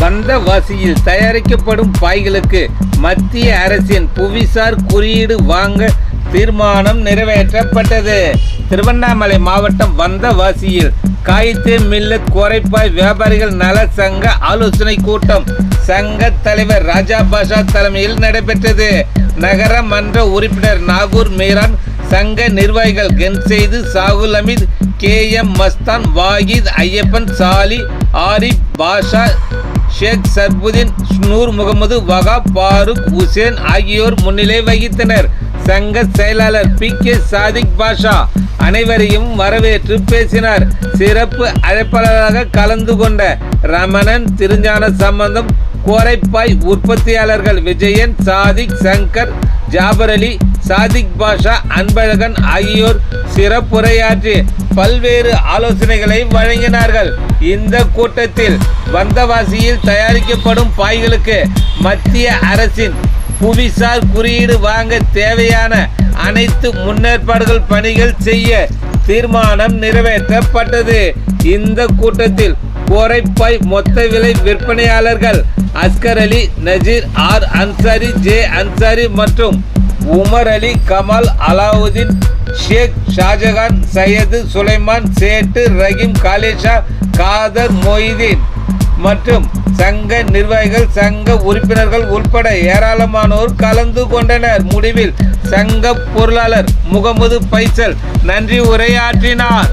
வந்தவாசியில் தயாரிக்கப்படும் பாய்களுக்கு மத்திய அரசின் புவிசார் குறியீடு வாங்க தீர்மானம் நிறைவேற்றப்பட்டது. திருவண்ணாமலை மாவட்டம் வந்தவாசியில் காயித்தே மில்லத் கோரைப்பாய் வியாபாரிகள் நல சங்க ஆலோசனை கூட்டம் சங்க தலைவர் ராஜா பாஷா தலைமையில் நடைபெற்றது. நகர மன்ற உறுப்பினர் நாகூர் மீரான் சங்க நிர்வாகிகள் கென்செய்து சாகுல் அமீத் கே எம் மஸ்தான் வாகித் ஐயப்பன் சாலி ஆரிப் பாஷா ஷேக் சர்புதீன் நூர் முகமது வகாப் பாருக் உசேன் ஆகியோர் முன்னிலை வகித்தனர். சங்க செயலாளர் பி கே சாதிக் பாஷா அனைவரையும் வரவேற்று பேசினார். சிறப்பு அழைப்பாளராக கலந்து கொண்ட ரமணன் திருஞான சம்பந்தம் கோரைப்பாய் உற்பத்தியாளர்கள் விஜயன் சாதிக் சங்கர் ஜாபர் அலி சாதிக் பாஷா அன்பழகன் ஆகியோர் சிறப்புரையாற்றி பல்வேறு ஆலோசனைகளை வழங்கினார்கள். இந்த கூட்டத்தில் வந்தவாசியில் தயாரிக்கப்படும் பாய்களுக்கு மத்திய அரசின் புவிசார் குறியீடு வாங்க தேவையான அனைத்து முன்னேற்பாடுகள் பணிகள் செய்ய தீர்மானம் நிறைவேற்றப்பட்டது. இந்த கூட்டத்தில் கோரைப்பாய் மொத்த விலை விற்பனையாளர்கள் அஸ்கர் அலி நஜீர் ஆர் அன்சாரி ஜே அன்சாரி மற்றும் உமர் அலி கமால் அலாவுதீன் ஷேக் ஷாஜகான் சையது சுலைமான் சேட்டு ரஹீம் காலேஷா காதர் மொய்தீன் மற்றும் சங்க நிர்வாகிகள் சங்க உறுப்பினர்கள் உட்பட ஏராளமானோர் கலந்து கொண்டனர். முடிவில் சங்க பொருளாளர் முகமது பைசல் நன்றி உரையாற்றினார்.